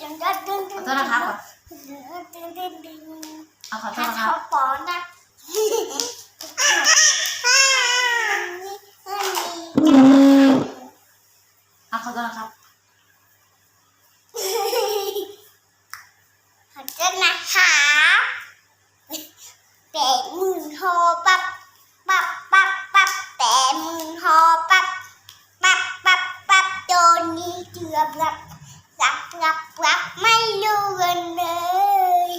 จังจังจังขอโทษนะครับก่อนดึงดึงดึงเอาขอโทถ้าษนะครัเขาบปอนนะเอาขอโทษนะครับ ขอโทษนะคะแปดหมื่นโฮปับปับปับปับแปดหมื่นโฮปับปับปับปับโดนนี้เกือบรับ รับรับรับไม่รู้กันเลย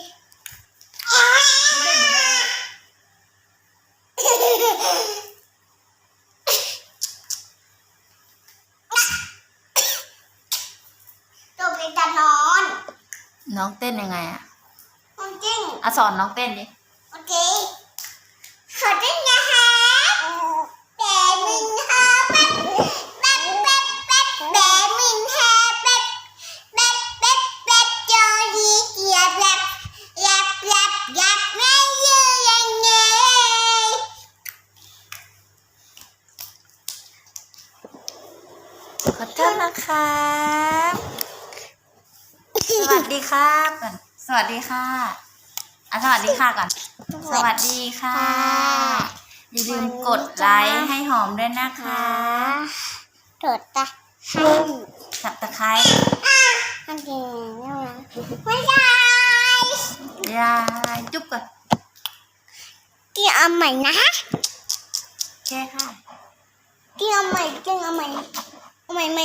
ตัวเป็นจะนอน น้องเต้นยังไงอะ จริง อะสอนน้องเต้นดิ โอเคขอได้นะคะแต่มินฮาแป๊บแป๊บแป๊บแป๊บแต่มินฮาแป๊บแป๊บแป๊บแป๊บโจดีเกียบแลบแลบแลบแลบไม่ยืนยังไง ขอโทษนะครับ สวัสดีครับก่อนสวัสดีค่ะอะ สวัสดีค่ะก่อน สวัสดีค่ะ อย่าลืมกดไลค์ให้หอมด้วยนะคะถดตาให้สับตะไคร้ให้กินนี่นะไม่ได้ยายจุ๊บก่อนกินเอาใหม่นะโอเคค่ะกินเอาใหม่กินเอาใหม่ เอาให